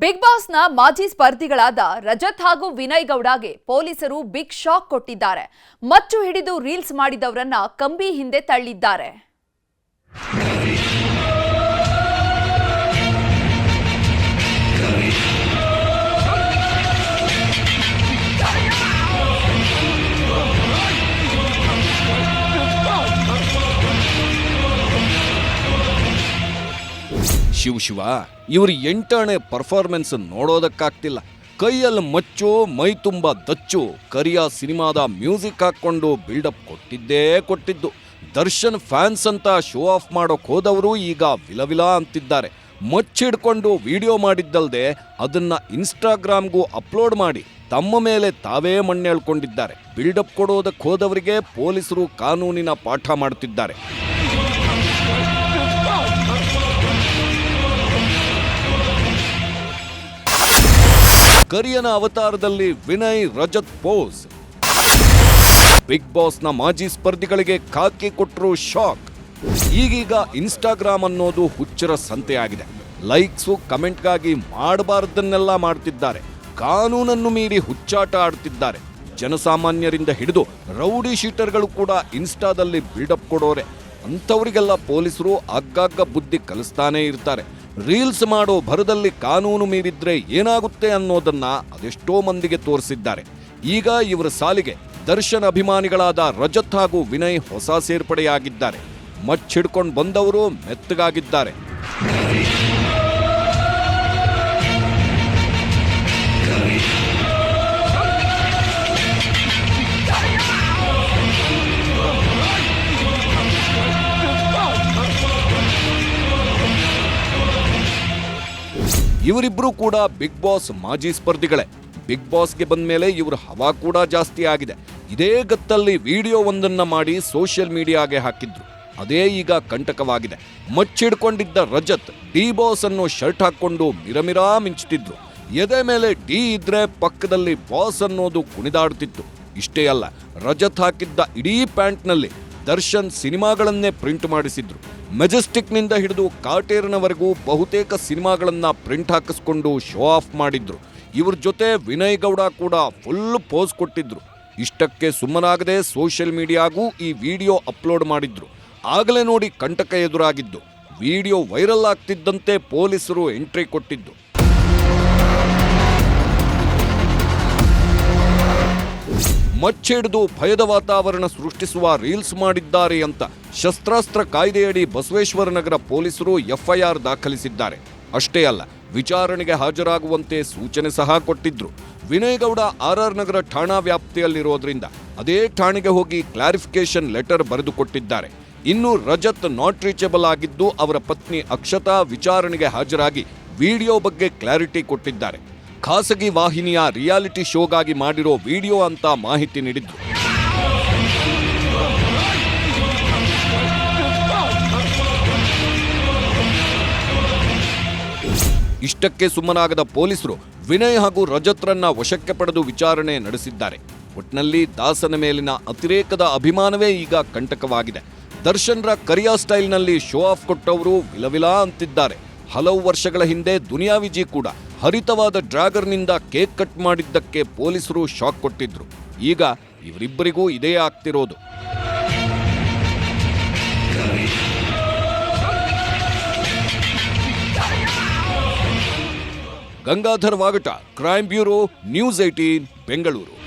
Big ಬಾಸ್ನ ಮಾಜಿ ಸ್ಪರ್ಧಿಗಳಾದ ರಜತ್ ಹಾಗೂ ವಿನಯ್ ಗೌಡಗೆ ಪೊಲೀಸರು ಬಿಗ್ ಶಾಕ್ ಕೊಟ್ಟಿದ್ದಾರೆ. ಮಚ್ಚು ಹಿಡಿದು ರೀಲ್ಸ್ ಮಾಡಿದವರನ್ನ ಕಂಬಿ ಹಿಂದೆ ತಳ್ಳಿದ್ದಾರೆ. ಶಿವ ಶಿವ, ಇವ್ರ ಎಂಟನೇ ಪರ್ಫಾರ್ಮೆನ್ಸ್ ನೋಡೋದಕ್ಕಾಗ್ತಿಲ್ಲ. ಕೈಯಲ್ಲಿ ಮಚ್ಚು, ಮೈ ತುಂಬ ದಚ್ಚು, ಕರಿಯ ಸಿನಿಮಾದ ಮ್ಯೂಸಿಕ್ ಹಾಕ್ಕೊಂಡು ಬಿಲ್ಡಪ್ ಕೊಟ್ಟಿದ್ದೇ ಕೊಟ್ಟಿದ್ದು. ದರ್ಶನ್ ಫ್ಯಾನ್ಸ್ ಅಂತ ಶೋ ಆಫ್ ಮಾಡೋಕ್ ಹೋದವರು ಈಗ ವಿಲವಿಲ ಅಂತಿದ್ದಾರೆ. ಮಚ್ಚಿಡ್ಕೊಂಡು ವಿಡಿಯೋ ಮಾಡಿದ್ದಲ್ದೆ ಅದನ್ನ ಇನ್ಸ್ಟಾಗ್ರಾಮ್ಗೂ ಅಪ್ಲೋಡ್ ಮಾಡಿ ತಮ್ಮ ಮೇಲೆ ತಾವೇ ಮಣ್ಣೆಳ್ಕೊಂಡಿದ್ದಾರೆ. ಬಿಲ್ಡಪ್ ಕೊಡೋದಕ್ಕೆ ಹೋದವರಿಗೆ ಪೊಲೀಸರು ಕಾನೂನಿನ ಪಾಠ ಮಾಡುತ್ತಿದ್ದಾರೆ ಕರಿಯನ ಅವತಾರದಲ್ಲಿ ವಿನಯ್ ರಜತ್ ಪೋಸ್. ಬಿಗ್ ಬಾಸ್ನ ಮಾಜಿ ಸ್ಪರ್ಧಿಗಳಿಗೆ ಖಾಕಿ ಕೊಟ್ಟರು ಶಾಕ್. ಈಗೀಗ ಇನ್ಸ್ಟಾಗ್ರಾಮ್ ಅನ್ನೋದು ಹುಚ್ಚರ ಸಂತೆಯಾಗಿದೆ. ಲೈಕ್ಸು ಕಮೆಂಟ್ಗಾಗಿ ಮಾಡಬಾರ್ದನ್ನೆಲ್ಲ ಮಾಡ್ತಿದ್ದಾರೆ. ಕಾನೂನನ್ನು ಮೀರಿ ಹುಚ್ಚಾಟ ಆಡ್ತಿದ್ದಾರೆ. ಜನಸಾಮಾನ್ಯರಿಂದ ಹಿಡಿದು ರೌಡಿ ಶೀಟರ್ಗಳು ಕೂಡ ಇನ್ಸ್ಟಾದಲ್ಲಿ ಬಿಲ್ಡಪ್ ಕೊಡೋರೆ. ಅಂಥವರಿಗೆಲ್ಲ ಪೊಲೀಸರು ಆಗಾಗ ಬುದ್ಧಿ ಕಲಿಸ್ತಾನೇ ಇರ್ತಾರೆ. ರೀಲ್ಸ್ ಮಾಡೋ ಭರದಲ್ಲಿ ಕಾನೂನು ಮೀರಿದ್ರೆ ಏನಾಗುತ್ತೆ ಅನ್ನೋದನ್ನ ಅದೆಷ್ಟೋ ಮಂದಿಗೆ ತೋರಿಸಿದ್ದಾರೆ. ಈಗ ಇವರ ಸಾಲಿಗೆ ದರ್ಶನ್ ಅಭಿಮಾನಿಗಳಾದ ರಜತ್ ಹಾಗೂ ವಿನಯ್ ಹೊಸ ಸೇರ್ಪಡೆಯಾಗಿದ್ದಾರೆ. ಮಚ್ಚಿಡ್ಕೊಂಡು ಬಂದವರು ಮೆತ್ತಗಾಗಿದ್ದಾರೆ. ಇವರಿಬ್ರು ಕೂಡ ಬಿಗ್ ಬಾಸ್ ಮಾಜಿ ಸ್ಪರ್ಧಿಗಳೇ. ಬಿಗ್ ಬಾಸ್ಗೆ ಬಂದ ಮೇಲೆ ಇವ್ರ ಹವಾ ಕೂಡ ಜಾಸ್ತಿ ಆಗಿದೆ. ಇದೇ ಗತ್ತಲ್ಲಿ ವಿಡಿಯೋ ಒಂದನ್ನ ಮಾಡಿ ಸೋಷಿಯಲ್ ಮೀಡಿಯಾಗೆ ಹಾಕಿದ್ರು. ಅದೇ ಈಗ ಕಂಟಕವಾಗಿದೆ. ಮಚ್ಚಿಡ್ಕೊಂಡಿದ್ದ ರಜತ್, ಡಿ ಬಾಸ್ ಅನ್ನು ಶರ್ಟ್ ಹಾಕೊಂಡು ಮಿರಮಿರಾ ಮಿಂಚುತ್ತಿದ್ರು ಎದೆ ಮೇಲೆ ಡಿ ಇದ್ರೆ ಪಕ್ಕದಲ್ಲಿ ಬಾಸ್ ಅನ್ನೋದು ಕುಣಿದಾಡುತ್ತಿತ್ತು ಇಷ್ಟೇ ಅಲ್ಲ, ರಜತ್ ಹಾಕಿದ್ದ ಇಡೀ ಪ್ಯಾಂಟ್ನಲ್ಲಿ ದರ್ಶನ್ ಸಿನಿಮಾಗಳನ್ನೇ ಪ್ರಿಂಟ್ ಮಾಡಿಸಿದ್ರು. ಮೆಜೆಸ್ಟಿಕ್ನಿಂದ ಹಿಡಿದು ಕಾಟೇರ್ನವರೆಗೂ ಬಹುತೇಕ ಸಿನಿಮಾಗಳನ್ನು ಪ್ರಿಂಟ್ ಹಾಕಿಸ್ಕೊಂಡು ಶೋ ಆಫ್ ಮಾಡಿದ್ರು. ಇವ್ರ ಜೊತೆ ವಿನಯ್ ಗೌಡ ಕೂಡ ಫುಲ್ ಪೋಸ್ ಕೊಟ್ಟಿದ್ರು. ಇಷ್ಟಕ್ಕೆ ಸುಮ್ಮನಾಗದೆ ಸೋಷಿಯಲ್ ಮೀಡಿಯಾಗೂ ಈ ವಿಡಿಯೋ ಅಪ್ಲೋಡ್ ಮಾಡಿದ್ರು. ಆಗಲೇ ನೋಡಿ ಕಂಟಕ ಎದುರಾಗಿದ್ದು. ವಿಡಿಯೋ ವೈರಲ್ ಆಗ್ತಿದ್ದಂತೆ ಪೊಲೀಸರು ಎಂಟ್ರಿ ಕೊಟ್ಟಿದ್ದು. ಮಚ್ಚಿಡಿದು ಭಯದ ವಾತಾವರಣ ಸೃಷ್ಟಿಸುವ ರೀಲ್ಸ್ ಮಾಡಿದ್ದಾರೆ ಅಂತ ಶಸ್ತ್ರಾಸ್ತ್ರ ಕಾಯ್ದೆಯಡಿ ಬಸವೇಶ್ವರ ನಗರ ಪೊಲೀಸರು ಎಫ್ಐಆರ್ ದಾಖಲಿಸಿದ್ದಾರೆ. ಅಷ್ಟೇ ಅಲ್ಲ, ವಿಚಾರಣೆಗೆ ಹಾಜರಾಗುವಂತೆ ಸೂಚನೆ ಸಹ ಕೊಟ್ಟಿದ್ರು. ವಿನಯ್ ಗೌಡ ಆರ್ಆರ್ ನಗರ ಠಾಣಾ ವ್ಯಾಪ್ತಿಯಲ್ಲಿರೋದ್ರಿಂದ ಅದೇ ಠಾಣೆಗೆ ಹೋಗಿ ಕ್ಲಾರಿಫಿಕೇಶನ್ ಲೆಟರ್ ಬರೆದುಕೊಟ್ಟಿದ್ದಾರೆ. ಇನ್ನು ರಜತ್ ನಾಟ್ ರೀಚಬಲ್ ಆಗಿದ್ದು ಅವರ ಪತ್ನಿ ಅಕ್ಷತಾ ವಿಚಾರಣೆಗೆ ಹಾಜರಾಗಿ ವಿಡಿಯೋ ಬಗ್ಗೆ ಕ್ಲಾರಿಟಿ ಕೊಟ್ಟಿದ್ದಾರೆ. ಖಾಸಗಿ ವಾಹಿನಿಯ ರಿಯಾಲಿಟಿ ಶೋಗಾಗಿ ಮಾಡಿರೋ ವಿಡಿಯೋ ಅಂತ ಮಾಹಿತಿ ನೀಡಿದ್ರು. ಇಷ್ಟಕ್ಕೆ ಸುಮ್ಮನಾಗದ ಪೊಲೀಸರು ವಿನಯ್ ಹಾಗೂ ರಜತ್ರನ್ನ ವಶಕ್ಕೆ ಪಡೆದು ವಿಚಾರಣೆ ನಡೆಸಿದ್ದಾರೆ. ಒಟ್ನಲ್ಲಿ ದಾಸನ ಮೇಲಿನ ಅತಿರೇಕದ ಅಭಿಮಾನವೇ ಈಗ ಕಂಟಕವಾಗಿದೆ. ದರ್ಶನ್ರ ಕರಿಯಾ ಸ್ಟೈಲ್ನಲ್ಲಿ ಶೋ ಆಫ್ ಕೊಟ್ಟವರು ವಿಲವಿಲ ಅಂತಿದ್ದಾರೆ. ಹಲವು ವರ್ಷಗಳ ಹಿಂದೆ ದುನಿಯಾ ವಿಜಿ ಕೂಡ ಹರಿತವಾದ ಡ್ರ್ಯಾಗರ್ನಿಂದ ಕೇಕ್ ಕಟ್ ಮಾಡಿದ್ದಕ್ಕೆ ಪೊಲೀಸರು ಶಾಕ್ ಕೊಟ್ಟಿದ್ರು. ಈಗ ಇವರಿಬ್ಬರಿಗೂ ಇದೇ ಆಗ್ತಿರೋದು. Gangadhar Vagata, crime bureau, news eighteen Bengaluru.